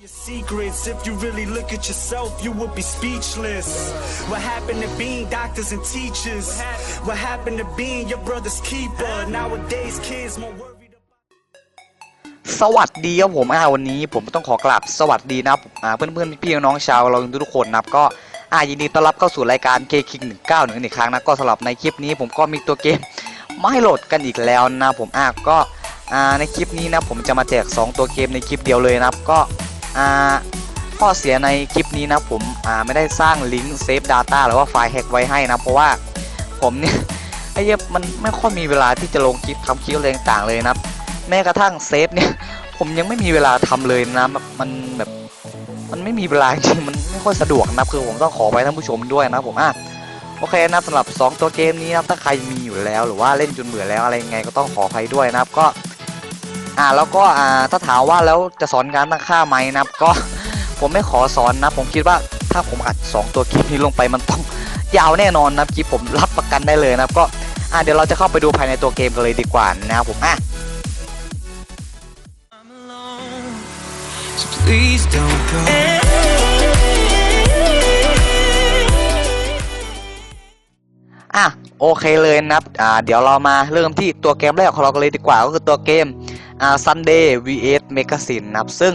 Your secrets, if you really look at yourself, you would be speechless. What happened to being doctors and teachers? What happened to being your brother's keeper? Nowadays, kids more worried สวัสดีครับผมอ่าวันนี้ผมต้องขอกราบสวัสดีนะครับอ่าเพื่อนเพื่อนพี่น้องชาวเราทุกคนนะครับก็อ่ายินดีต้อนรับเข้าสู่รายการ K King 191อีกครั้งนะก็สำหรับในคลิปนี้ผมก็มีตัวเกมมาให้โหลดกันอีกแล้วนะผมอ่าก็อ่าในคลิปนี้นะผมจะมาแจก 2 ตัวเกมในคลิปเดียวเลยนะครับก็ อ่าข้อเสียในคลิปนี้นะผมอ่าไม่ได้สร้างลิงก์เซฟ Data หรือว่าไฟล์แฮกไว้ให้นะ เพราะว่าผมเนี่ยไอ้เหี้ยมันไม่ค่อยมีเวลาที่จะลงคลิปทำคลิปอะไรต่างๆเลยนะแม้กระทั่งเซฟเนี่ยผมยังไม่มีเวลาทำเลยนะมันแบบมันไม่มีเวลาจริงมันไม่ค่อยสะดวกนะคือผมต้องขอไปท่านผู้ชมด้วยนะผมอะโอเคนะสำหรับ 2 ตัวเกมนี้นะถ้าใครมีอยู่แล้วหรือว่าเล่นจนเบื่อแล้วอะไรยังไงก็ต้องขออภัยด้วยนะครับก็ อ่าแล้วก็อ่าถ้าถามว่าแล้วจะสอนการตั้งค่าไหมนะครับก็ผมไม่ขอสอนนะ ผมคิดว่าถ้าผมอัด 2 ตัวคลิปนี้ลงไปมันต้องยาวแน่นอนนะครับคลิปผมรับประกันได้เลยนะครับก็อ่าเดี๋ยวเราจะเข้าไปดูภายในตัวเกมกันเลยดีกว่านะครับผมอะ I'm alone, so please don't go. อะโอเคเลยนะครับอ่าเดี๋ยวเรามาเริ่มที่ตัวเกมแรกของเรากันเลยดีกว่า ก็คือตัวเกม อ่า Sunday vs Magazine นะครับซึ่ง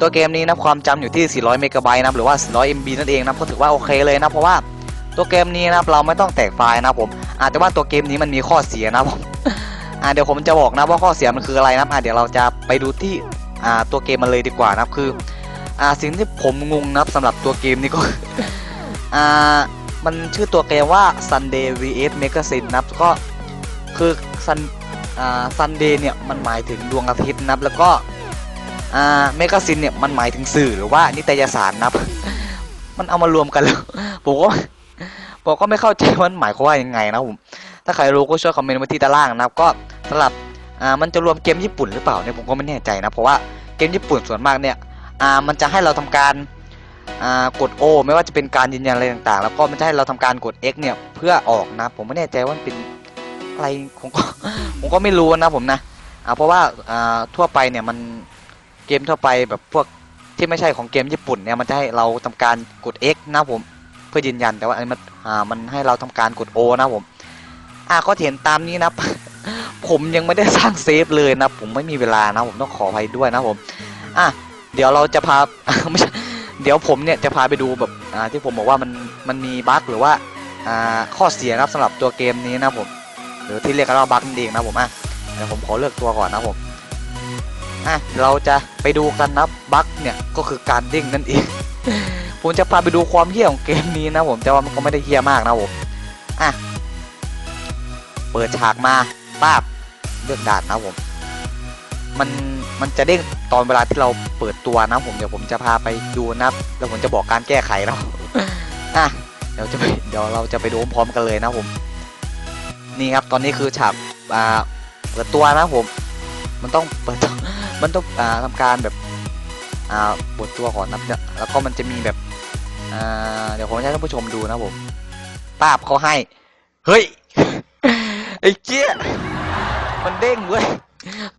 ตัวเกมนี้นะความจำอยู่ที่ 400 เมกะไบต์นะครับหรือว่า 400 MB นั่นเองนะก็ถือว่าโอเคเลยนะเพราะว่าตัวเกมนี้นะครับเราไม่ต้องแตกไฟล์นะครับผมอาแต่ว่าตัวเกมนี้มันมีข้อเสียนะครับผมอ่าเดี๋ยวผมจะบอกนะว่าข้อเสียมันคืออะไรนะครับอ่าเดี๋ยวเราจะไปดูที่อ่าตัวเกมมันเลยดีกว่านะครับคืออ่าสิ่งที่ผมงงนะครับสำหรับตัวเกมนี้ก็อ่ามันชื่อตัวเกมว่า Sunday vs Magazine นะครับก็คือ Sun อ่า Sunday เนี่ยมันหมายถึงดวงอาทิตย์นะครับแล้วก็อ่า Magazine เนี่ยมันหมายถึงสื่อหรือว่านิตยสารนะครับมันเอามารวมกันแล้วผมก็ผมก็ไม่เข้าใจว่ามันหมายความว่ายังไงนะผมถ้าใครรู้ก็ช่วยคอมเมนต์มาที่ด้านล่างนะครับก็สำหรับอ่ามันจะรวมเกมญี่ปุ่นหรือเปล่าเนี่ยผมก็ไม่แน่ใจนะเพราะว่าเกมญี่ปุ่นส่วนมากเนี่ยอ่ามันจะให้เราทำการอ่ากด O ไม่ว่าจะเป็นการยืนยันอะไรต่างๆ แล้วก็ไม่ใช่เราทำการกด X เนี่ยเพื่อออกนะผมไม่แน่ใจว่ามันเป็น อะไรผมก็ผมก็ไม่รู้นะผมนะอ่าเพราะว่าอ่าทั่วไปเนี่ยมันเกมทั่วไปแบบพวกที่ไม่ใช่ของเกมญี่ปุ่นเนี่ยมันจะให้เราทำการกด X นะผมเพื่อยืนยันแต่ว่าอันนี้มันอ่ามันให้เราทำการกด O นะผมอ่าก็เห็นตามนี้นะผมยังไม่ได้สร้างเซฟเลยนะผมไม่มีเวลานะผมต้องขออภัยด้วยนะผมอะเดี๋ยวเราจะพาไม่ใช่เดี๋ยวผมเนี่ยจะพาไปดูแบบอ่าที่ผมบอกว่ามันมันมีบั๊กหรือว่าอ่าข้อเสียนะครับสำหรับตัวเกมนี้นะผม หรือที่เรียกกันว่าบั๊กนั่นเองนะผมอะเดี๋ยวผมขอเลือกตัวก่อนนะผมอะเราจะไปดูกันนะบั๊กเนี่ยก็คือการเด้งนั่นเองผมจะพาไปดูความเฮี้ยของเกมนี้นะผมแต่ว่ามันก็ไม่ได้เฮี้ยมากนะผมอะเปิดฉากมาป้าบเลือกด่านนะผมมันมันจะเด้งตอนเวลาที่เราเปิดตัวนะผมเดี๋ยวผมจะพาไปดูนะแล้วผมจะบอกการแก้ไขนะอะเดี๋ยวจะไปเดี๋ยวเราจะไปดูพร้อมกันเลยนะผม นี่ครับตอนนี้คือฉากอ่าเปิดตัวนะผม มันต้องเปิดมันต้องอ่าทำการแบบอ่าเปิดตัวก่อนนะแล้วก็มันจะมีแบบอ่าเดี๋ยวผมจะให้ท่านผู้ชมดูนะผมป้าบเขาให้ เฮ้ยไอ้เจี๊ยมันเด้งเว้ย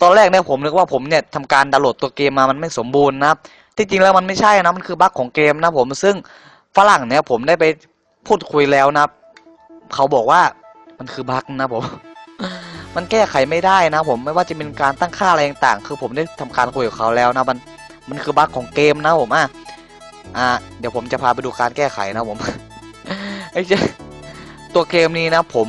ตอนแรกเนี่ยผมนึกว่าผมเนี่ยทำการดาวน์โหลดตัวเกมมามันไม่สมบูรณ์นะครับที่จริงแล้วมันไม่ใช่นะมันคือบั๊กของเกมนะผมซึ่งฝรั่งเนี่ยผมได้ไปพูดคุยแล้วนะครับเขาบอกว่า มันคือบั๊กนะผม มันแก้ไขไม่ได้นะผมไม่ว่าจะเป็นการตั้งค่าอะไรต่างๆ คือผมได้ทำการคุยกับเขาแล้วนะมันมันคือบั๊กของเกมนะผมอะอ่าเดี๋ยวผมจะพาไปดูการแก้ไขนะผมไอ้เจ้าตัวเกมนี้นะ ผม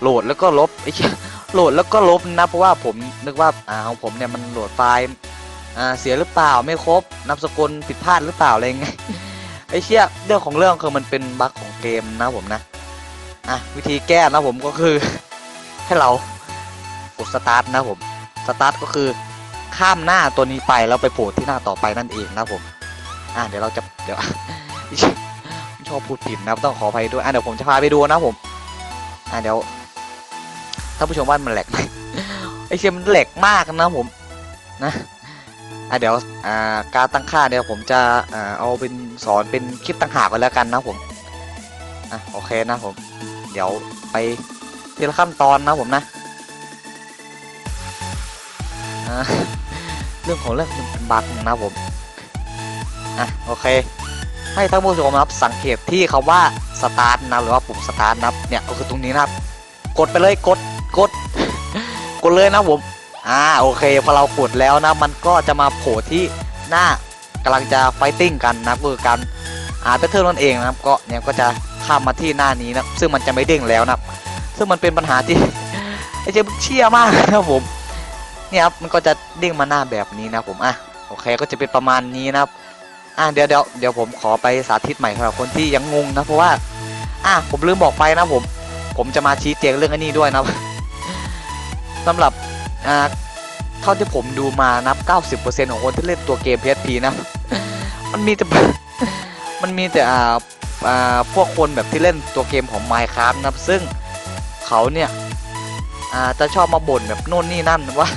โหลดแล้วก็ลบไอ้เจ้าโหลดแล้วก็ลบนะเพราะว่าผมนึกว่าอ่าของผมเนี่ยมันโหลดไฟล์อ่าเสียหรือเปล่าไม่ครบนามสกุลผิดพลาดหรือเปล่าอะไรเงี้ยไอ้เชี่ยเรื่องของเรื่องคือมันเป็นบั๊กของเกมนะผมนะ อะวิธีแก้นะผมก็คือ ให้เรากดสตาร์ทนะผมสตาร์ทก็คือข้ามหน้าตัวนี้ไปแล้วไปโผล่ที่หน้าต่อไปนั่นเองนะผมอะเดี๋ยวเราจะเดี๋ยวชอบพูดผิดนะต้องขออภัยด้วยอะเดี๋ยวผมจะพาไปดูนะผมอะเดี๋ยวท่านผู้ชมว่ามันแหลกไหมไอเชียมันแหลกมากนะผมนะอะเดี๋ยวอ่าการตั้งค่าเดี๋ยวผมจะอ่าเอาเป็นสอนเป็นคลิปตั้งหากไว้แล้วกันนะผมอะโอเคนะผม เดี๋ยวไปทีละขั้นตอนนะผมนะเรื่องของเรื่องมันเป็นบั๊กนะผมอะโอเค ให้ท่านผู้ชมนะครับสังเกตที่คำว่าสตาร์ทนะหรือว่าปุ่มสตาร์ทนะเนี่ยก็คือตรงนี้นะครับ กดไปเลยกดกด กดเลยนะผมอ่าโอเคพอเรากดแล้วนะมันก็จะมาโผล่ที่หน้ากำลังจะไฟติ้งกันนะก็คือการอ่าแพทเทิร์นั่นเองนะครับก็เนี่ยก็จะ ข้ามมาที่หน้านี้นะซึ่งมันจะไม่เด้งแล้วนะซึ่งมันเป็นปัญหาที่ไอ้เจ๊เชี่ยมากนะครับผมเนี่ยครับมันก็จะเด้งมาหน้าแบบนี้นะผมอะโอเคก็จะเป็นประมาณนี้นะครับอะเดี๋ยวเดี๋ยวเดี๋ยวผมขอไปสาธิตใหม่สำหรับคนที่ยังงงนะเพราะว่าอะผมลืมบอกไปนะผม ผมจะมาชี้แจงเรื่องอันนี้ด้วยนะสำหรับอ่าเท่าที่ผมดูมานับ 90%ของคนที่เล่นตัวเกม PSP นะ มันมีแต่ มันมีแต่อ่า พวกคนแบบที่เล่นตัวเกมของ Minecraft นะครับ ซึ่งเขาเนี่ยจะชอบมาบ่นแบบโน่นนี่นั่นว่า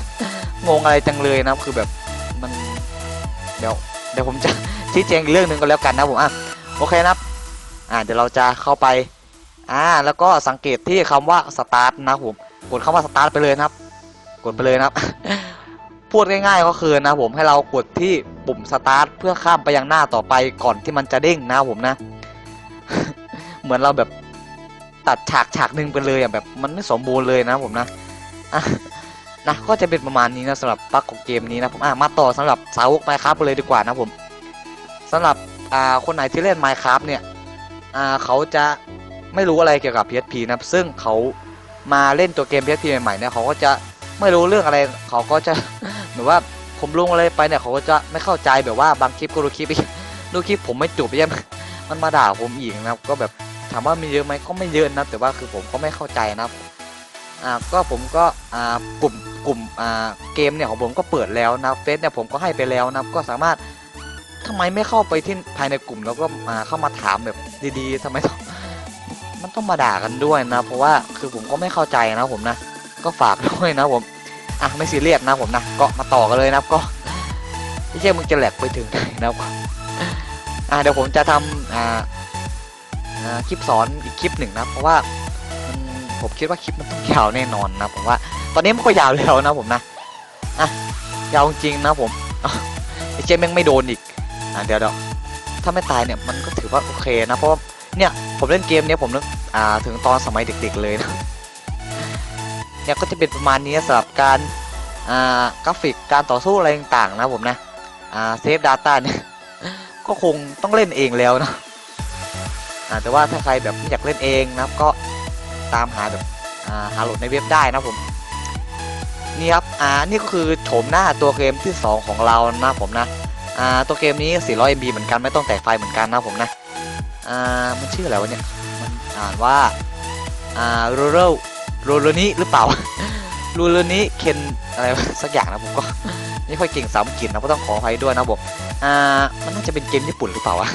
งงอะไรจังเลยนะครับ คือแบบมันเดี๋ยวเดี๋ยวผมจะชี้แจงเรื่องหนึ่งก็แล้วกันนะผมอะโอเคนะครับอ่าเดี๋ยวเราจะเข้าไปอ่าแล้วก็สังเกตที่คำว่า start นะผมกดคำว่า start ไปเลยนะครับ กดไปเลยนะครับ พูดง่ายๆก็คือนะผมให้เรากดที่ปุ่ม start เพื่อข้ามไปยังหน้าต่อไปก่อนที่มันจะเด้งนะผมนะ เหมือนเราแบบตัดฉากฉากหนึ่งไปเลยอะแบบมันไม่สมบูรณ์เลยนะผมนะนะก็จะเป็นประมาณนี้นะสำหรับปลั๊กของเกมนี้นะผมอะมาต่อสำหรับสาวก Minecraft ไปเลยดีกว่านะผมสำหรับอ่าคนไหนที่เล่น Minecraft เนี่ยอ่าเขาจะไม่รู้อะไรเกี่ยวกับ PSP นะซึ่งเขามาเล่นตัวเกม PSP ใหม่ๆเนี่ยเขาก็จะไม่รู้เรื่องอะไรเขาก็จะหรือว่าผมลงอะไรไปเนี่ยเขาก็จะไม่เข้าใจแบบว่าบางคลิปก็ดูคลิปอีกดูคลิปผมไม่จบยังมันมาด่าผมอีกนะครับก็แบบ ถามว่ามีเยอะไหมก็ไม่เยอะนะแต่ว่าคือผมก็ไม่เข้าใจนะครับอ่าก็ผมก็อ่ากลุ่มกลุ่มอ่าเกมเนี่ยของผมก็เปิดแล้วนะเฟซเนี่ยผมก็ให้ไปแล้วนะก็สามารถทำไมไม่เข้าไปที่ภายในกลุ่มแล้วก็อ่าเข้ามาถามแบบดีๆทำไมต้องมันต้องมาด่ากันด้วยนะ เพราะว่าคือผมก็ไม่เข้าใจนะผมนะ ก็ฝากด้วยนะผมอะไม่ซีเรียสนะผมนะก็มาต่อกันเลยนะก็ไม่ใช่มึงจะแหลกไปถึงไหนนะครับอ่าเดี๋ยวผมจะทำอ่าอ่า คลิปสอนอีกคลิปหนึ่งนะเพราะว่าผมคิดว่าคลิปมันต้องยาวแน่นอนนะผมว่า ตอนนี้มันก็ยาวแล้วนะผมนะอะยาวจริงนะผมไอ้เจมแม่งไม่โดนอีกอ่าเดี๋ยวเดี๋ยวถ้าไม่ตายเนี่ยมันก็ถือว่าโอเคนะเพราะเนี่ยผมเล่นเกมเนี้ยผมนึกอ่าถึงตอนสมัยเด็ก ๆเลยนะเนี่ยก็จะเป็นประมาณนี้สำหรับการอ่ากราฟิกการต่อสู้อะไรต่างๆนะผมนะอ่าเซฟดาต้าเนี่ยก็คงต้องเล่นเองแล้วนะ แต่ว่าถ้าใครแบบอยากเล่นเองนะครับก็ตามหาแบบหาโหลดในเว็บได้นะผมนี่ครับอ่านี่ก็คือโฉมหน้าตัวเกมที่ 2 ของเรานะผมนะอ่าตัวเกมนี้ 400 MB เหมือนกันไม่ต้องแตกไฟเหมือนกันนะผมนะอ่ามันชื่ออะไรวะเนี่ยมันอ่านว่าอ่า rural r u r a l นี้หรือเปล่า r u r a l นี้เคนอะไรสักอย่างนะผมก็ไม่ค่อยเก่งสามกิจนะก็ต้องขออภัยด้วยนะผมอ่ามันน่าจะเป็นเกมญี่ปุ่นหรือเปล่าวะ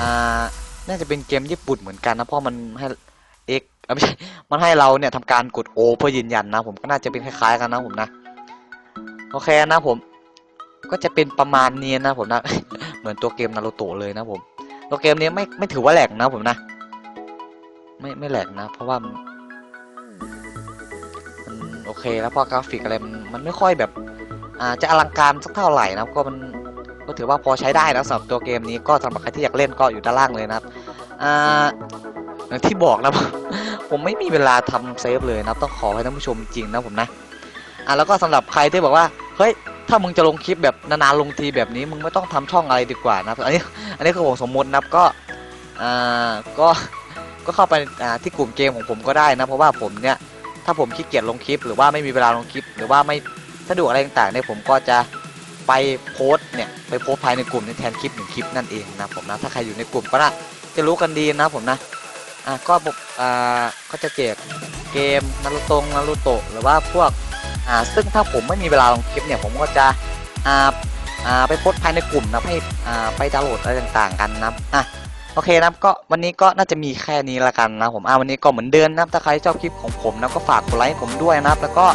อ่า น่าจะเป็นเกมญี่ปุ่นเหมือนกันนะเพราะมันให้เอ้ยไม่ใช่มันให้เราเนี่ยทำการกด O เพื่อยืนยันนะ ผมก็น่าจะเป็นคล้ายๆกันนะผมนะโอเคนะผมก็จะเป็นประมาณนี้นะผมนะเหมือนตัวเกมนารูโตะเลยนะผมตัวเกมนี้ไม่ไม่ถือว่าแหลกนะผมนะ ไม่ไม่แหลกนะ เพราะว่ามันโอเคแล้วพอกราฟิกอะไรมันมันไม่ค่อยแบบ อ่าจะอลังการสักเท่าไหร่นะก็มัน ก็ถือว่าพอใช้ได้แล้วสำหรับตัวเกมนี้ก็สำหรับใครที่อยากเล่นก็อยู่ด้านล่างเลยนะครับอ่าอย่างที่บอกนะผมไม่มีเวลาทำเซฟเลยนะต้องขอให้ท่านผู้ชมจริงนะผมนะอ่าแล้วก็สำหรับใครที่บอกว่าเฮ้ยถ้ามึงจะลงคลิปแบบนานๆลงทีแบบนี้มึงไม่ต้องทำช่องอะไรดีกว่านะอันนี้อันนี้คือผมสมมตินะก็อ่าก็ก็เข้าไปอ่าที่กลุ่มเกมของผมก็ได้นะเพราะว่าผมเนี่ยถ้าผมขี้เกียจลงคลิปหรือว่าไม่มีเวลาลงคลิป หรือว่าไม่สะดวกอะไรต่างๆเนี่ยผมก็จะ ไปโพสเนี่ยไปโพสภายในกลุ่มในแทนคลิปหนึ่งคลิปนั่นเองนะผมนะถ้าใครอยู่ในกลุ่มก็น่าจะรู้กันดีนะผมนะอะก็บอกอ่าก็จะแจกเกมนารูโตงนารูโตะหรือว่าพวกอ่าซึ่งถ้าผมไม่มีเวลาลงคลิปเนี่ยผมก็จะอ่าอ่าไปโพสภายในกลุ่มนะให้อ่าไปดาวน์โหลดอะไรต่างๆ กันนะอะโอเคนับก็วันนี้ก็น่าจะมีแค่นี้ละกันนะผมอ่าวันนี้ก็เหมือนเดิมนะถ้าใครชอบคลิปของผมนะก็ฝากกดไลค์ผมด้วยนะครับแล้วก็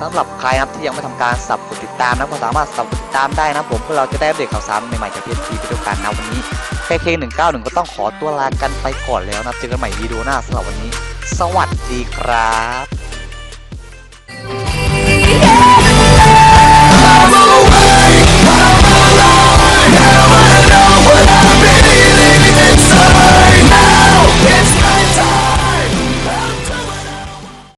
สำหรับใครครับที่ยังไม่ทำการสับกดติดตามนะก็สามารถสับกดติดตามได้นะผมเพื่อเราจะได้อัปเดตข่าวสารใหม่ๆจากเพจทีไปด้วยกันนะวันนี้แค่เคหนึ่งเก้าหนึ่งก็ต้องขอตัวลากันไปก่อนแล้วนะเจอกันใหม่วิดีโอหน้าสำหรับวันนี้ สวัสดีครับ It's